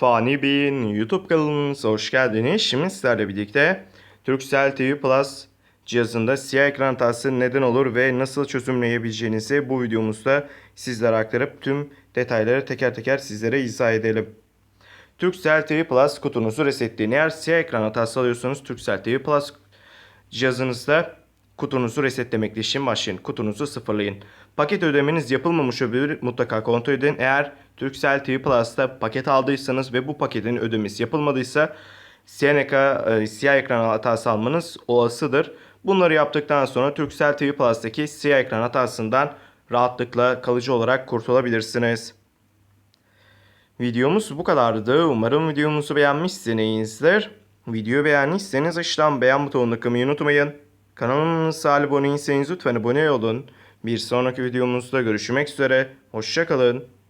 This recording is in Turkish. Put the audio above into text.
Fani Bey'in YouTube kanalımıza hoş geldiniz. Şimdi sizlerle birlikte Turkcell TV Plus cihazında siyah ekran hatası neden olur ve nasıl çözümleyebileceğinizi bu videomuzda sizlere aktarıp tüm detayları teker teker sizlere izah edelim. Turkcell TV Plus kutunuzu resetleyin. Eğer siyah ekran hatası alıyorsanız Turkcell TV Plus cihazınızda kutunuzu resetlemekle işin başlayın. Kutunuzu sıfırlayın. Paket ödemeniz yapılmamış olabilir. Mutlaka kontrol edin. Eğer Turkcell TV Plus'ta paket aldıysanız ve bu paketin ödemesi yapılmadıysa siyah, ekran, siyah ekran hatası almanız olasıdır. Bunları yaptıktan sonra Turkcell TV Plus'taki siyah ekran hatasından rahatlıkla kalıcı olarak kurtulabilirsiniz. Videomuz bu kadardı. Umarım videomuzu beğenmişsinizdir. Videoyu beğendiyseniz aşağıdan beğen butonuna kılmayı unutmayın. Kanalımıza abone değilseniz lütfen abone olun. Bir sonraki videomuzda görüşmek üzere. Hoşçakalın.